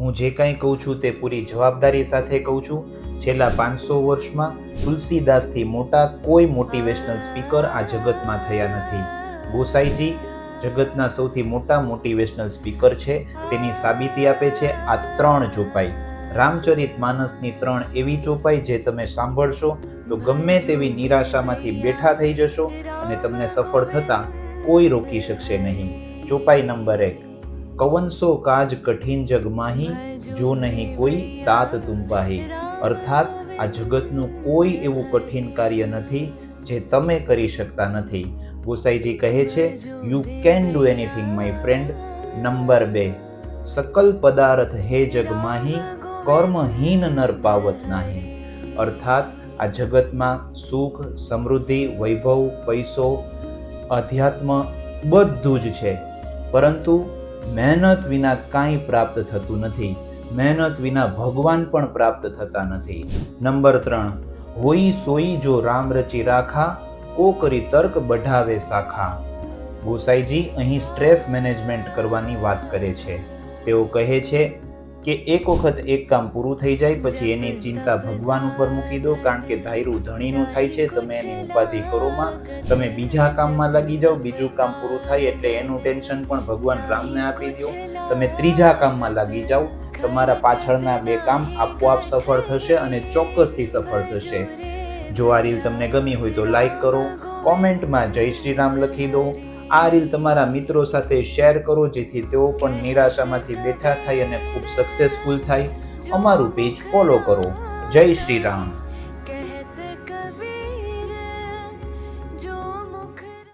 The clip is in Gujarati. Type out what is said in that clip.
હું જે કંઈ કહું છું તે પૂરી જવાબદારી સાથે કહું છું. છેલ્લા પાંચસો વર્ષમાં તુલસીદાસથી મોટા કોઈ મોટિવેશનલ સ્પીકર આ જગતમાં થયા નથી. ગોસાઈજી જગતના સૌથી મોટા મોટિવેશનલ સ્પીકર છે. તેની સાબિતી આપે છે આ ત્રણ ચોપાઈ. રામચરિત માનસની ત્રણ એવી ચોપાઈ જે તમે સાંભળશો તો ગમે તેવી નિરાશામાંથી બેઠા થઈ જશો અને તમને સફળ થતાં કોઈ રોકી શકશે નહીં. ચોપાઈ નંબર એક. કવનસો કાજ કઠિન જગમાહી જો નહીં કોઈ તાત તુમ પાહી અર્થાત આ જગતનું કોઈ એવું કઠિન કાર્ય નથી જે તમે કરી શકતા નથી. ગોસાઈજી કહે છે you can do anything my friend number બે સકલ પદાર્થ હે જગમાહી કર્મહીન નર પાવત નાહી. અર્થાત આ જગતમાં સુખ સમૃદ્ધિ વૈભવ પૈસો અધ્યાત્મ બધું જ છે. પરંતુ મહેનત વિના કાંઈ પ્રાપ્ત થતું નથી. મહેનત વિના ભગવાન પણ પ્રાપ્ત થતા નથી. નંબર ત્રણ. હોઈ સોઈ જો રામ રચી રાખા કો કરી તર્ક બઢાવે શાખા. ગોસાઈજી અહીં સ્ટ્રેસ મેનેજમેન્ટ કરવાની વાત કરે છે. તેઓ કહે છે કે એક વખત એક કામ પૂરું થઈ જાય, પછી એની ચિંતા ભગવાન ઉપર મૂકી દો, કારણ કે ધાયરું ધણીનું થાય છે, તમે એની ઉપાધિ કરોમાં તમે બીજા કામમાં લાગી જાઓ, બીજું કામ પૂરું થાય એટલે એનું ટેન્શન પણ ભગવાન રામને આપી દો. તમે ત્રીજા કામમાં લાગી જાઓ, તમારા પાછળના બે કામ આપોઆપ સફળ થશે અને ચોક્કસથી સફળ થશે. જો આ રીલ તમને ગમી હોય તો લાઈક કરો કોમેન્ટમાં જય શ્રી રામ લખી દો. આ રીલ તમારા મિત્રો સાથે શેર કરો, જેથી તેઓ પણ નિરાશામાંથી બેઠા થાય અને ખૂબ સક્સેસફુલ થાય. અમારું પેજ ફોલો કરો. જય શ્રી રામ.